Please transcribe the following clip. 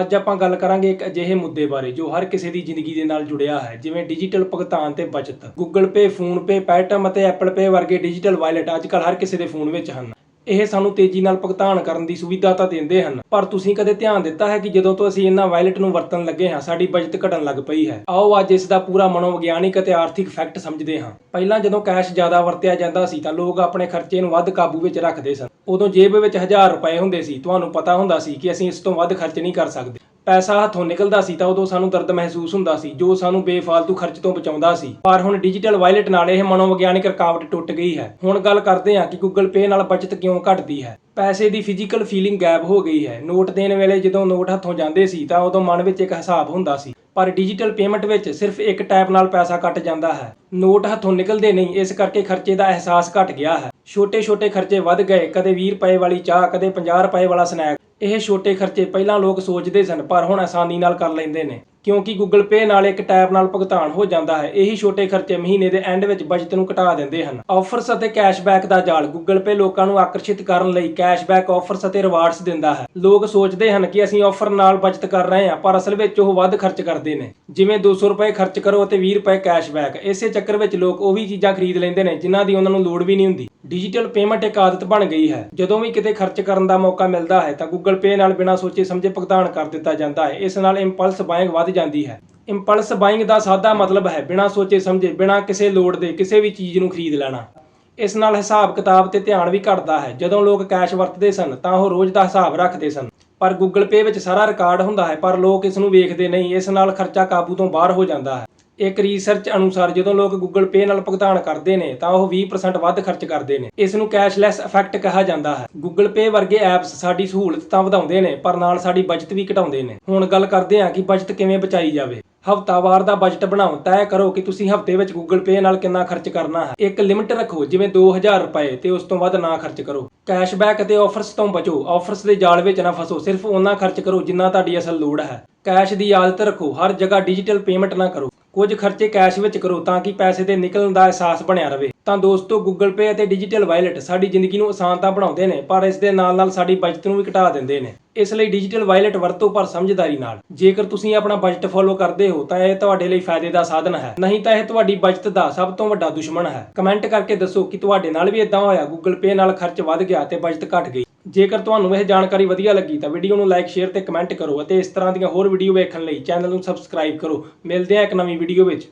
ਅੱਜ ਆਪਾਂ ਗੱਲ ਕਰਾਂਗੇ ਇੱਕ ਅਜਿਹੇ ਮੁੱਦੇ ਬਾਰੇ ਜੋ ਹਰ ਕਿਸੇ ਦੀ ਜ਼ਿੰਦਗੀ ਦੇ ਨਾਲ ਜੁੜਿਆ ਹੈ ਜਿਵੇਂ ਡਿਜੀਟਲ ਭੁਗਤਾਨ ਤੇ ਬਚਤ। Google Pay, PhonePe, Paytm ਅਤੇ Apple Pay ਵਰਗੇ ਡਿਜੀਟਲ ਵਾਇਲਟ ਅੱਜਕੱਲ ਹਰ ਕਿਸੇ ਦੇ ਫੋਨ ਵਿੱਚ ਹਨ। ਇਹ ਸਾਨੂੰ ਤੇਜ਼ੀ ਨਾਲ ਭੁਗਤਾਨ ਕਰਨ ਦੀ ਸੁਵਿਧਾ ਤਾਂ ਦਿੰਦੇ ਹਨ, ਪਰ ਤੁਸੀਂ ਕਦੇ ਧਿਆਨ ਦਿੱਤਾ ਹੈ ਕਿ ਜਦੋਂ ਤੋਂ ਅਸੀਂ ਇਹਨਾਂ ਵਾਇਲਟ ਨੂੰ ਵਰਤਣ ਲੱਗੇ ਹਾਂ, ਸਾਡੀ ਬਚਤ ਘਟਣ ਲੱਗ ਪਈ ਹੈ। ਆਓ ਅੱਜ ਇਸ ਦਾ ਪੂਰਾ ਮਨੋਵਿਗਿਆਨਿਕ ਅਤੇ ਆਰਥਿਕ ਫੈਕਟ ਸਮਝਦੇ ਹਾਂ। ਪਹਿਲਾਂ ਜਦੋਂ ਕੈਸ਼ ਜ਼ਿਆਦਾ ਵਰਤਿਆ ਜਾਂਦਾ ਸੀ ਤਾਂ ਲੋਕ ਆਪਣੇ ਖਰਚੇ ਨੂੰ ਵੱਧ ਕਾਬੂ ਵਿੱਚ ਰੱਖਦੇ ਸਨ। ਉਦੋਂ ਜੇਬ ਵਿੱਚ 1000 ਰੁਪਏ ਹੁੰਦੇ ਸੀ। ਤੁਹਾਨੂੰ ਪਤਾ ਹੁੰਦਾ ਸੀ ਕਿ ਅਸੀਂ ਇਸ ਤੋਂ ਵੱਧ ਖਰਚ ਨਹੀਂ ਕਰ ਸਕਦੇ। ਪੈਸਾ ਹੱਥੋਂ ਨਿਕਲਦਾ ਸੀ ਤਾਂ ਉਦੋਂ ਸਾਨੂੰ ਦਰਦ ਮਹਿਸੂਸ ਹੁੰਦਾ ਸੀ, ਜੋ ਸਾਨੂੰ ਬੇਫਾਲਤੂ ਖਰਚ ਤੋਂ ਬਚਾਉਂਦਾ ਸੀ। ਪਰ ਹੁਣ ਡਿਜੀਟਲ ਵਾਇਲਟ ਨਾਲ ਇਹ ਮਨੋਵਿਗਿਆਨਿਕ ਰੁਕਾਵਟ ਟੁੱਟ ਗਈ ਹੈ। ਹੁਣ ਗੱਲ ਕਰਦੇ ਹਾਂ ਕਿ Google Pay ਨਾਲ ਬਚਤ ਕਿਉਂ ਘਟਦੀ ਹੈ। ਪੈਸੇ ਦੀ ਫਿਜ਼ੀਕਲ ਫੀਲਿੰਗ ਗਾਇਬ ਹੋ ਗਈ ਹੈ। ਨੋਟ ਦੇਣ ਵੇਲੇ ਜਦੋਂ ਨੋਟ ਹੱਥੋਂ ਜਾਂਦੇ ਸੀ ਤਾਂ ਉਦੋਂ ਮਨ ਵਿੱਚ ਇੱਕ ਹਿਸਾਬ ਹੁੰਦਾ ਸੀ। ਪਰ ਡਿਜੀਟਲ ਪੇਮੈਂਟ ਵਿੱਚ ਸਿਰਫ ਇੱਕ ਟੈਪ ਨਾਲ ਪੈਸਾ ਕੱਟ ਜਾਂਦਾ ਹੈ। ਨੋਟ ਹੱਥੋਂ ਨਿਕਲਦੇ ਨਹੀਂ, ਇਸ ਕਰਕੇ ਖਰਚੇ ਦਾ ਅਹਿਸਾਸ ਘਟ ਗਿਆ ਹੈ। ਛੋਟੇ-ਛੋਟੇ ਖਰਚੇ ਵੱਧ ਗਏ। ਕਦੇ 20 ਰੁਪਏ ਵਾਲੀ ਚਾਹ, ਕਦੇ 50 ਰੁਪਏ ਵਾਲਾ ਸਨੈਕ ਇਹ ਛੋਟੇ ਖਰਚੇ ਪਹਿਲਾਂ ਲੋਕ ਸੋਚਦੇ ਸਨ ਪਰ ਹੁਣ ਆਸਾਨੀ ਨਾਲ ਕਰ ਲੈਂਦੇ ਨੇ। ਕਿਉਂਕਿ Google Pay ਨਾਲ ਇੱਕ ਟੈਪ ਨਾਲ ਭੁਗਤਾਨ ਹੋ ਜਾਂਦਾ ਹੈ। ਇਹੀ ਛੋਟੇ ਖਰਚੇ ਮਹੀਨੇ ਦੇ ਐਂਡ ਵਿੱਚ ਬਜਟ ਨੂੰ ਘਟਾ ਦਿੰਦੇ ਹਨ। ਆਫਰਸ ਅਤੇ ਕੈਸ਼ਬੈਕ ਦਾ ਜਾਲ Google Pay ਲੋਕਾਂ ਨੂੰ ਆਕਰਸ਼ਿਤ ਕਰਨ ਲਈ ਕੈਸ਼ਬੈਕ ਆਫਰਸ ਅਤੇ ਰਿਵਾਰਡਸ ਦਿੰਦਾ ਹੈ। ਲੋਕ ਸੋਚਦੇ ਹਨ ਕਿ ਅਸੀਂ ਆਫਰ ਨਾਲ ਬਚਤ ਕਰ ਰਹੇ ਹਾਂ, ਪਰ ਅਸਲ ਵਿੱਚ ਉਹ ਵੱਧ ਖਰਚ ਕਰਦੇ ਨੇ। ਜਿਵੇਂ 200 ਰੁਪਏ ਖਰਚ ਕਰੋ ਅਤੇ 20 ਰੁਪਏ ਕੈਸ਼ਬੈਕ ਇਸੇ ਚੱਕਰ ਵਿੱਚ ਲੋਕ ਉਹ ਵੀ ਚੀਜ਼ਾਂ ਖਰੀਦ ਲੈਂਦੇ ਨੇ ਜਿਨ੍ਹਾਂ ਦੀ ਉਹਨਾਂ ਨੂੰ ਲੋੜ ਵੀ ਨਹੀਂ ਹੁੰਦੀ। ਡਿਜੀਟਲ ਪੇਮੈਂਟ ਇੱਕ ਆਦਤ ਬਣ ਗਈ ਹੈ। ਜਦੋਂ ਵੀ ਕਿਤੇ ਖਰਚ ਕਰਨ ਦਾ ਮੌਕਾ ਮਿਲਦਾ ਹੈ ਤਾਂ Google Pay ਨਾਲ ਬਿਨਾਂ ਸੋਚੇ ਸਮਝੇ ਭੁਗਤਾਨ ਕਰ ਦਿੱਤਾ ਜਾਂਦਾ ਹੈ। ਇਸ ਨਾਲ ਇੰਪਲਸ ਬਾਇੰਗ ਵੱਧ ਜਾਂਦੀ ਹੈ। ਇੰਪਲਸ ਬਾਇੰਗ ਦਾ ਸਾਦਾ ਮਤਲਬ ਹੈ ਬਿਨਾਂ ਸੋਚੇ ਸਮਝੇ, ਬਿਨਾਂ ਕਿਸੇ ਲੋੜ ਦੇ ਕਿਸੇ ਵੀ ਚੀਜ਼ ਨੂੰ ਖਰੀਦ ਲੈਣਾ। ਇਸ ਨਾਲ ਹਿਸਾਬ ਕਿਤਾਬ ਤੇ ਧਿਆਨ ਵੀ ਘਟਦਾ ਹੈ। ਜਦੋਂ ਲੋਕ ਕੈਸ਼ ਵਰਤਦੇ ਸਨ, ਤਾਂ ਉਹ ਰੋਜ਼ ਦਾ ਹਿਸਾਬ ਰੱਖਦੇ ਸਨ। ਪਰ Google Pay ਵਿੱਚ ਸਾਰਾ ਰਿਕਾਰਡ ਹੁੰਦਾ ਹੈ, ਪਰ ਲੋਕ ਇਸ ਨੂੰ ਵੇਖਦੇ ਨਹੀਂ। ਇਸ ਨਾਲ ਖਰਚਾ ਕਾਬੂ ਤੋਂ ਬਾਹਰ ਹੋ ਜਾਂਦਾ ਹੈ। ਇੱਕ ਰਿਸਰਚ ਅਨੁਸਾਰ ਜਦੋਂ ਲੋਕ Google Pay ਨਾਲ ਭੁਗਤਾਨ ਕਰਦੇ ਨੇ, ਤਾਂ ਉਹ 20% ਵੱਧ ਖਰਚ ਕਰਦੇ ਨੇ। ਇਸ ਨੂੰ ਕੈਸ਼ਲੈਸ ਇਫੈਕਟ ਕਿਹਾ ਜਾਂਦਾ ਹੈ। Google Pay ਵਰਗੇ ਐਪਸ ਸਾਡੀ ਸਹੂਲਤ ਤਾਂ ਵਧਾਉਂਦੇ ਨੇ, ਪਰ ਨਾਲ ਸਾਡੀ ਬਚਤ ਵੀ ਘਟਾਉਂਦੇ ਨੇ। ਹੁਣ ਗੱਲ ਕਰਦੇ ਹਾਂ ਕਿ ਬਚਤ ਕਿਵੇਂ ਬਚਾਈ ਜਾਵੇ। ਹਫ਼ਤਾਵਾਰ ਦਾ ਬਜਟ ਬਣਾਓ, ਤੈਅ ਕਰੋ ਕਿ ਤੁਸੀਂ ਹਫ਼ਤੇ ਵਿੱਚ Google Pay ਨਾਲ ਕਿੰਨਾ ਖਰਚ ਕਰਨਾ ਹੈ। ਇੱਕ ਲਿਮਿਟ ਰੱਖੋ, ਜਿਵੇਂ 2000 ਰੁਪਏ, ਤੇ ਉਸ ਤੋਂ ਵੱਧ ਨਾ ਖਰਚ ਕਰੋ। ਕੈਸ਼ਬੈਕ ਅਤੇ ਆਫਰਸ ਤੋਂ ਬਚੋ। ਆਫਰਸ ਦੇ ਜਾਲ ਵਿੱਚ ਨਾ ਫਸੋ, ਸਿਰਫ ਉਹਨਾਂ ਖਰਚ ਕਰੋ ਜਿੰਨਾ ਤੁਹਾਡੀ ਅਸਲ ਲੋੜ ਹੈ। ਕੈਸ਼ ਦੀ ਆਦਤ ਰੱਖੋ। ਹਰ ਜਗ੍ਹਾ ਡਿਜੀਟਲ ਪੇਮੈਂਟ ਨਾ ਕਰੋ। ਕੁਝ ਖਰਚੇ ਕੈਸ਼ ਵਿੱਚ ਕਰੋ ਤਾਂ ਕਿ ਪੈਸੇ ਦੇ ਨਿਕਲਣ ਦਾ ਅਹਿਸਾਸ ਬਣਿਆ ਰਹੇ। ਤਾਂ ਦੋਸਤੋ, Google Pay ਅਤੇ ਡਿਜੀਟਲ ਵਾਇਲਟ ਸਾਡੀ ਜ਼ਿੰਦਗੀ ਨੂੰ ਆਸਾਨ ਤਾਂ ਬਣਾਉਂਦੇ ਨੇ, ਪਰ ਇਸ ਦੇ ਨਾਲ-ਨਾਲ ਸਾਡੀ ਬਚਤ ਨੂੰ ਵੀ ਘਟਾ ਦਿੰਦੇ ਨੇ। ਇਸ ਲਈ ਡਿਜੀਟਲ ਵਾਇਲਟ ਵਰਤੋ ਪਰ ਸਮਝਦਾਰੀ ਨਾਲ। ਜੇਕਰ ਤੁਸੀਂ ਆਪਣਾ ਬਜਟ ਫੋਲੋ ਕਰਦੇ ਹੋ, ਤਾਂ ਇਹ ਤੁਹਾਡੇ ਲਈ ਫਾਇਦੇ ਦਾ ਸਾਧਨ ਹੈ। ਨਹੀਂ ਤਾਂ ਇਹ ਤੁਹਾਡੀ ਬਚਤ ਦਾ ਸਭ ਤੋਂ ਵੱਡਾ ਦੁਸ਼ਮਣ ਹੈ। ਕਮੈਂਟ ਕਰਕੇ ਦੱਸੋ ਕਿ ਤੁਹਾਡੇ ਨਾਲ ਵੀ ਇਦਾਂ ਹੋਇਆ? Google Pay ਨਾਲ ਖਰਚ ਵੱਧ ਗਿਆ ਤੇ ਬਚਤ ਘਟ ਗਈ। ਜੇਕਰ ਤੁਹਾਨੂੰ ਇਹ ਜਾਣਕਾਰੀ ਵਧੀਆ ਲੱਗੀ ਤਾਂ ਵੀਡੀਓ ਨੂੰ ਲਾਈਕ, ਸ਼ੇਅਰ ਤੇ ਕਮੈਂਟ ਕਰੋ ਅਤੇ ਇਸ ਤਰ੍ਹਾਂ ਦੀਆਂ ਹੋਰ ਵੀਡੀਓ ਵੇਖਣ ਲਈ ਚੈਨਲ ਨੂੰ ਸਬਸਕ੍ਰਾਈਬ ਕਰੋ। ਮਿਲਦੇ ਹਾਂ ਇੱਕ ਨਵੀਂ ਵੀਡੀਓ ਵਿੱਚ।